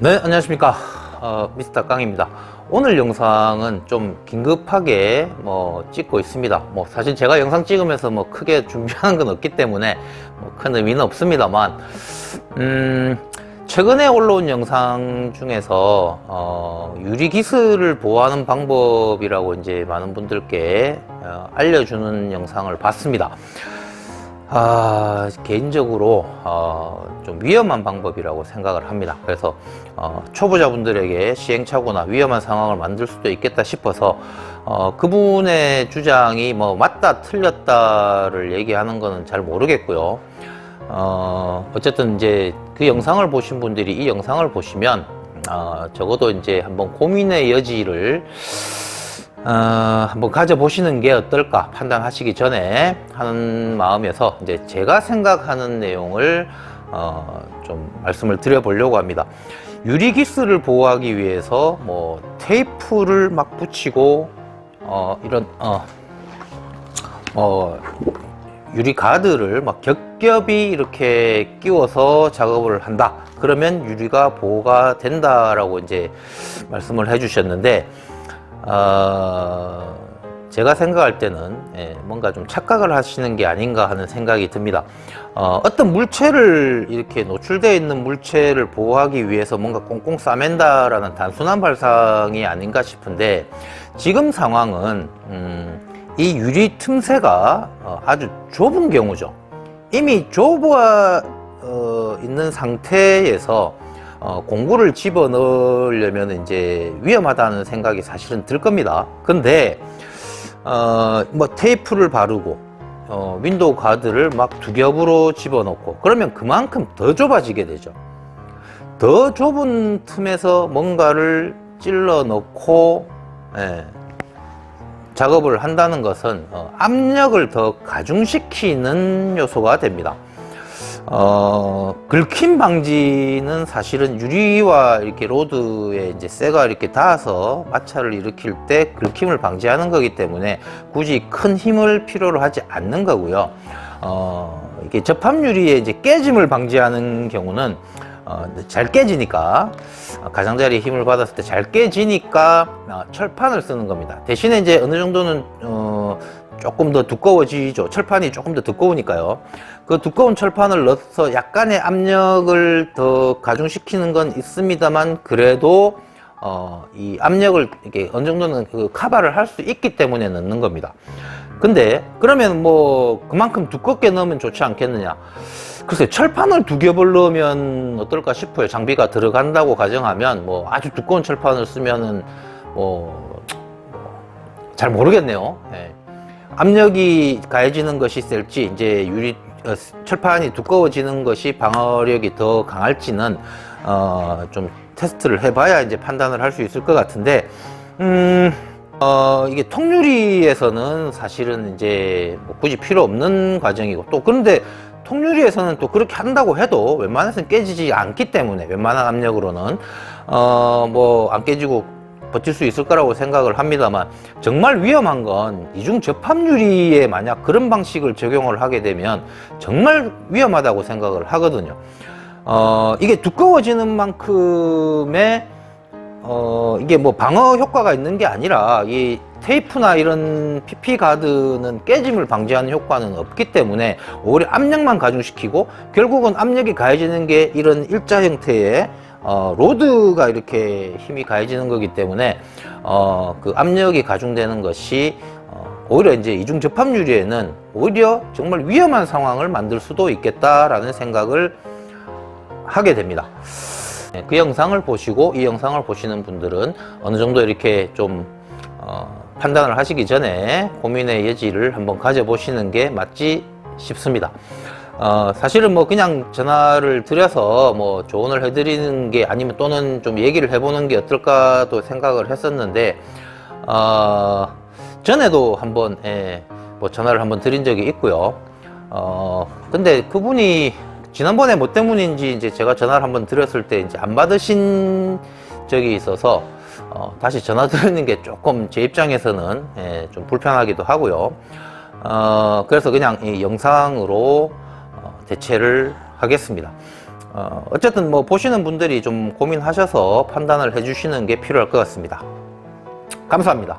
네, 안녕하십니까. 어, 미스터 깡입니다. 오늘 영상은 좀 긴급하게 뭐 찍고 있습니다. 뭐 사실 제가 영상 찍으면서 뭐 크게 준비하는 건 없기 때문에 뭐 큰 의미는 없습니다만, 음, 최근에 올라온 영상 중에서 어, 유리 기술을 보호하는 방법이라고 이제 많은 분들께 어, 알려주는 영상을 봤습니다. 아, 개인적으로 어, 좀 위험한 방법이라고 생각을 합니다. 그래서 어, 초보자분들에게 시행착오나 위험한 상황을 만들 수도 있겠다 싶어서 어, 그분의 주장이 뭐 맞다 틀렸다를 얘기하는 거는 잘 모르겠고요. 어, 어쨌든 이제 그 영상을 보신 분들이 이 영상을 보시면 어, 적어도 이제 한번 고민의 여지를 어, 한번 가져보시는 게 어떨까 판단하시기 전에 하는 마음에서 이제 제가 생각하는 내용을 어, 좀 말씀을 드려보려고 합니다. 유리기스를 보호하기 위해서 뭐 테이프를 막 붙이고 어, 이런 어, 어, 유리 가드를 막 겹겹이 이렇게 끼워서 작업을 한다. 그러면 유리가 보호가 된다라고 이제 말씀을 해주셨는데 어, 제가 생각할 때는 예, 뭔가 좀 착각을 하시는 게 아닌가 하는 생각이 듭니다. 어, 어떤 물체를 이렇게 노출되어 있는 물체를 보호하기 위해서 뭔가 꽁꽁 싸맨다라는 단순한 발상이 아닌가 싶은데 지금 상황은 음, 이 유리 틈새가 어, 아주 좁은 경우죠. 이미 좁아 어, 있는 상태에서 어, 공구를 집어 넣으려면 이제 위험하다는 생각이 사실은 들 겁니다. 근데 어, 뭐 테이프를 바르고 어, 윈도우 가드를 막 두 겹으로 집어 넣고 그러면 그만큼 더 좁아지게 되죠. 더 좁은 틈에서 뭔가를 찔러 넣고 예, 작업을 한다는 것은 어, 압력을 더 가중시키는 요소가 됩니다. 어, 긁힘 방지는 사실은 유리와 이렇게 로드에 이제 쇠가 이렇게 닿아서 마찰을 일으킬 때 긁힘을 방지하는 거기 때문에 굳이 큰 힘을 필요로 하지 않는 거고요. 어, 이게 접합 유리에 이제 깨짐을 방지하는 경우는 어, 잘 깨지니까 어, 가장자리에 힘을 받았을 때 잘 깨지니까 어, 철판을 쓰는 겁니다. 대신에 이제 어느 정도는 어, 조금 더 두꺼워지죠. 철판이 조금 더 두꺼우니까요. 그 두꺼운 철판을 넣어서 약간의 압력을 더 가중시키는 건 있습니다만 그래도 어, 이 압력을 이렇게 어느 정도는 그 카바를 할 수 있기 때문에 넣는 겁니다. 근데 그러면 뭐 그만큼 두껍게 넣으면 좋지 않겠느냐? 글쎄 철판을 두 겹을 넣으면 어떨까 싶어요. 장비가 들어간다고 가정하면 뭐 아주 두꺼운 철판을 쓰면은 뭐 잘 모르겠네요. 예. 압력이 가해지는 것이 셀지 이제 유리 어, 철판이 두꺼워지는 것이 방어력이 더 강할지는 어, 좀 테스트를 해봐야 이제 판단을 할 수 있을 것 같은데 음, 어, 이게 통유리에서는 사실은 이제 뭐 굳이 필요 없는 과정이고 또 그런데 통유리에서는 또 그렇게 한다고 해도 웬만해서는 깨지지 않기 때문에 웬만한 압력으로는 어, 뭐 안 깨지고 버틸 수 있을 거라고 생각을 합니다만 정말 위험한 건 이중 접합유리에 만약 그런 방식을 적용을 하게 되면 정말 위험하다고 생각을 하거든요. 어, 이게 두꺼워지는 만큼의 어, 이게 뭐 방어 효과가 있는 게 아니라 이 테이프나 이런 PP 가드는 깨짐을 방지하는 효과는 없기 때문에 오히려 압력만 가중시키고 결국은 압력이 가해지는 게 이런 일자 형태의 어, 로드가 이렇게 힘이 가해지는 거기 때문에 어, 그 압력이 가중되는 것이 어, 오히려 이제 이중 접합 유리에는 오히려 정말 위험한 상황을 만들 수도 있겠다라는 생각을 하게 됩니다. 네, 그 영상을 보시고 이 영상을 보시는 분들은 어느 정도 이렇게 좀 어, 판단을 하시기 전에 고민의 여지를 한번 가져보시는 게 맞지 싶습니다. 어, 사실은 뭐 그냥 전화를 드려서 뭐 조언을 해드리는 게 아니면 또는 좀 얘기를 해보는 게 어떨까도 생각을 했었는데, 어, 전에도 한번, 예, 뭐 전화를 한번 드린 적이 있고요. 어, 근데 그분이 지난번에 뭐 때문인지 이제 제가 전화를 한번 드렸을 때 이제 안 받으신 적이 있어서 어, 다시 전화 드리는 게 조금 제 입장에서는 예, 좀 불편하기도 하고요. 어, 그래서 그냥 이 영상으로 어, 대체를 하겠습니다. 어, 어쨌든 뭐 보시는 분들이 좀 고민하셔서 판단을 해주시는 게 필요할 것 같습니다. 감사합니다.